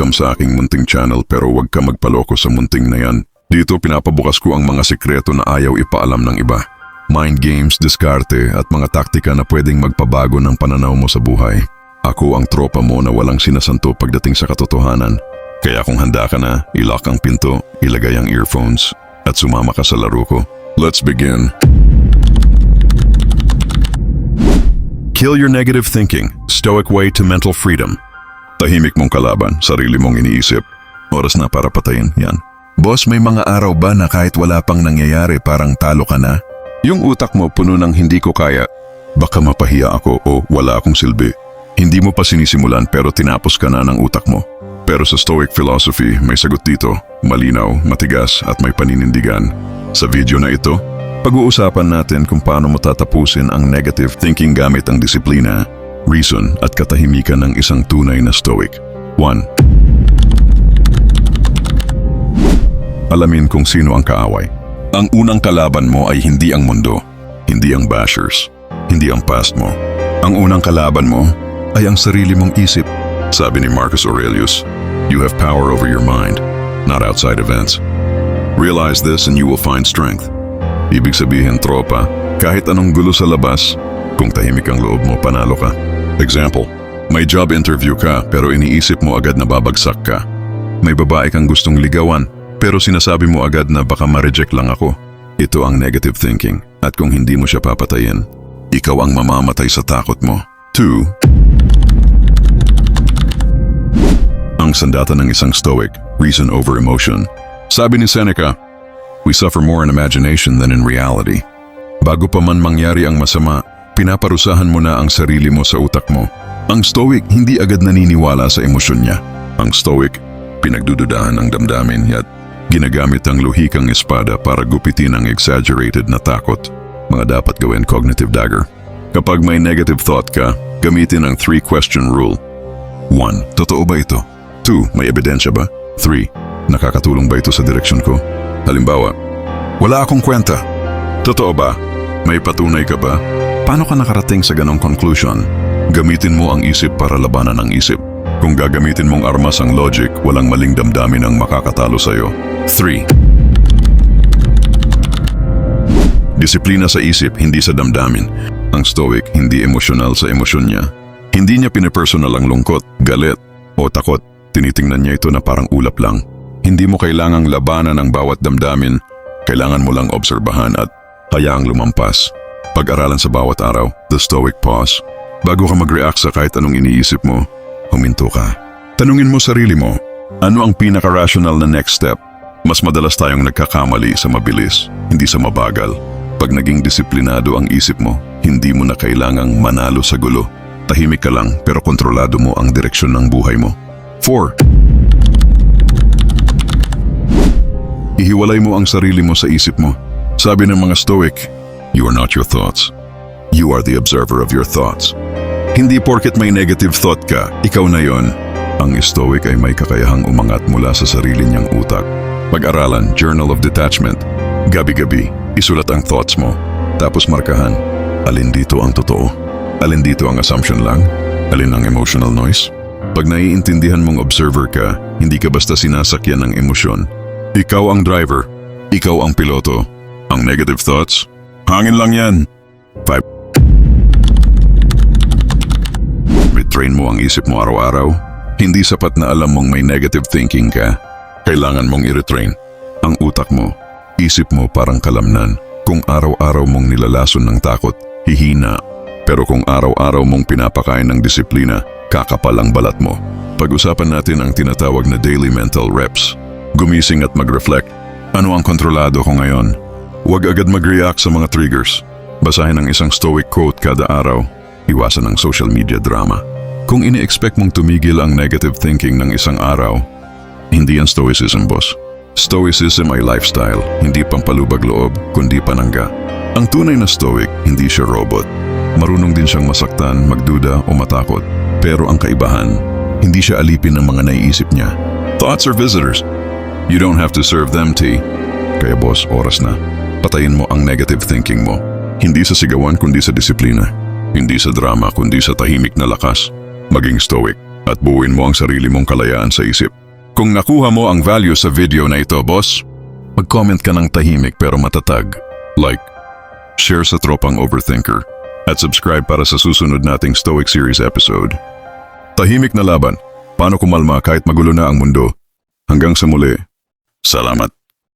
Welcome sa aking munting channel pero huwag ka magpaloko sa munting na yan. Dito pinapabukas ko ang mga sikreto na ayaw ipaalam ng iba. Mind games, diskarte at mga taktika na pwedeng magpabago ng pananaw mo sa buhay. Ako ang tropa mo na walang sinasanto pagdating sa katotohanan. Kaya kung handa ka na, ilock ang pinto, ilagay ang earphones, at sumama ka sa laro ko. Let's begin. Kill your negative thinking. Stoic way to mental freedom. Tahimik mong kalaban, sarili mong iniisip. Oras na para patayin, yan. Boss, may mga araw ba na kahit wala pang nangyayari parang talo ka na? Yung utak mo puno ng hindi ko kaya. Baka mapahiya ako o wala akong silbi. Hindi mo pa sinisimulan pero tinapos ka na ng utak mo. Pero sa Stoic philosophy, may sagot dito. Malinaw, matigas at may paninindigan. Sa video na ito, pag-uusapan natin kung paano mo tatapusin ang negative thinking gamit ang disiplina, reason at katahimikan ng isang tunay na Stoic. 1. Alamin kung sino ang kaaway. Ang unang kalaban mo ay hindi ang mundo, hindi ang bashers, hindi ang past mo. Ang unang kalaban mo ay ang sarili mong isip. Sabi ni Marcus Aurelius, You have power over your mind, not outside events. Realize this and you will find strength. Ibig sabihin, tropa, kahit anong gulo sa labas, kung tahimik ang loob mo, panalo ka. Example, may job interview ka pero iniisip mo agad na babagsak ka. May babae kang gustong ligawan pero sinasabi mo agad na baka ma-reject lang ako. Ito ang negative thinking at kung hindi mo siya papatayin, ikaw ang mamamatay sa takot mo. 2. Ang sandata ng isang stoic, reason over emotion. Sabi ni Seneca, We suffer more in imagination than in reality. Bago pa man mangyari ang masama, pinaparusahan mo na ang sarili mo sa utak mo. Ang stoic hindi agad naniniwala sa emosyon niya. Ang stoic, pinagdududahan ang damdamin at ginagamit ang luhikang espada para gupitin ang exaggerated na takot. Mga dapat gawin cognitive dagger. Kapag may negative thought ka, gamitin ang three-question rule. 1. Totoo ba ito? 2. May ebidensya ba? 3. Nakakatulong ba ito sa direksyon ko? Halimbawa, wala akong kwenta. Totoo ba? May patunay ka ba? Paano ka nakarating sa ganong conclusion? Gamitin mo ang isip para labanan ang isip. Kung gagamitin mong armas ang logic, walang maling damdamin ang makakatalo sa'yo. 3. Disiplina sa isip, hindi sa damdamin. Ang stoic, hindi emosyonal sa emosyon niya. Hindi niya pinepersonal ang lungkot, galit, o takot. Tinitingnan niya ito na parang ulap lang. Hindi mo kailangang labanan ang bawat damdamin. Kailangan mo lang obserbahan at hayaang lumampas. Pag-aralan sa bawat araw, the stoic pause. Bago ka mag-react sa kahit anong iniisip mo, huminto ka. Tanungin mo sarili mo, ano ang pinaka-rational na next step? Mas madalas tayong nagkakamali sa mabilis, hindi sa mabagal. Pag naging disiplinado ang isip mo, hindi mo na kailangang manalo sa gulo. Tahimik ka lang pero kontrolado mo ang direksyon ng buhay mo. 4. Ihiwalay mo ang sarili mo sa isip mo. Sabi ng mga Stoic, You are not your thoughts. You are the observer of your thoughts. Hindi porket may negative thought ka, ikaw na yon. Ang Stoic ay may kakayahang umangat mula sa sarili niyang utak. Pag-aralan, Journal of Detachment. Gabi-gabi, isulat ang thoughts mo. Tapos markahan, alin dito ang totoo? Alin dito ang assumption lang? Alin ang emotional noise? Pag naiintindihan mong observer ka, hindi ka basta sinasakyan ng emosyon. Ikaw ang driver. Ikaw ang piloto. Ang negative thoughts? Hangin lang yan. 5. Retrain mo ang isip mo araw-araw. Hindi sapat na alam mong may negative thinking ka. Kailangan mong i-retrain. Ang utak mo, isip mo parang kalamnan. Kung araw-araw mong nilalason ng takot, hihina. Pero kung araw-araw mong pinapakain ng disiplina, kakapal ang balat mo. Pag-usapan natin ang tinatawag na daily mental reps. Gumising at mag-reflect. Ano ang kontrolado ko ngayon? Huwag agad mag-react sa mga triggers. Basahin ang isang stoic quote kada araw. Iwasan ang social media drama. Kung ini-expect mong tumigil ang negative thinking ng isang araw, hindi yan stoicism, boss. Stoicism ay lifestyle, hindi pampalubag loob, kundi panangga. Ang tunay na stoic, hindi siya robot. Marunong din siyang masaktan, magduda o matakot. Pero ang kaibahan, hindi siya alipin ng mga naiisip niya. Thoughts are visitors. You don't have to serve them tea. Kaya boss, oras na. Patayin mo ang negative thinking mo. Hindi sa sigawan kundi sa disiplina. Hindi sa drama kundi sa tahimik na lakas. Maging stoic. at buuin mo ang sarili mong kalayaan sa isip. Kung nakuha mo ang value sa video na ito, boss, mag-comment ka ng tahimik pero matatag. Like, share sa tropang overthinker, at subscribe para sa susunod nating Stoic Series episode. Tahimik na laban, paano kumalma kahit magulo na ang mundo. Hanggang sa muli, salamat.